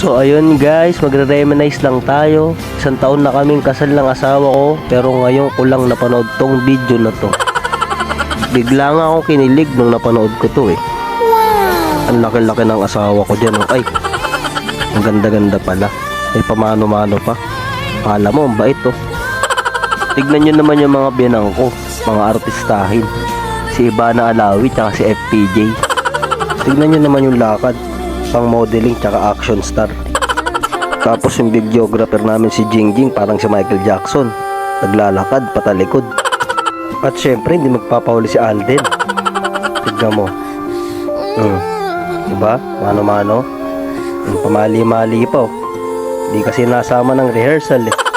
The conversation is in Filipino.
So ayun guys, magre-reminisce lang tayo. Isang taon na kaming kasal ng asawa ko, pero ngayon ko lang napanood tong video na to. Bigla nga ako kinilig nung napanood ko to eh. Ang laki-laki ng asawa ko dyan. Oh. Ay, ang ganda-ganda pala. May pamano-mano pa. Kala mo, ang bait oh. Tignan nyo naman yung mga binang ko, mga artistahin. Si Ivana Alawi tsaka si FPJ. Tignan nyo naman yung lakad, pang modeling tsaka action star. Tapos yung videographer namin si Jingjing parang si Michael Jackson. Naglalakad patalikod. At syempre hindi magpapahuli si Alden. Tignan mo. Hmm. Diba? Mano-mano. Pamali-mali pa oh. Di kasi nasama ng rehearsal eh.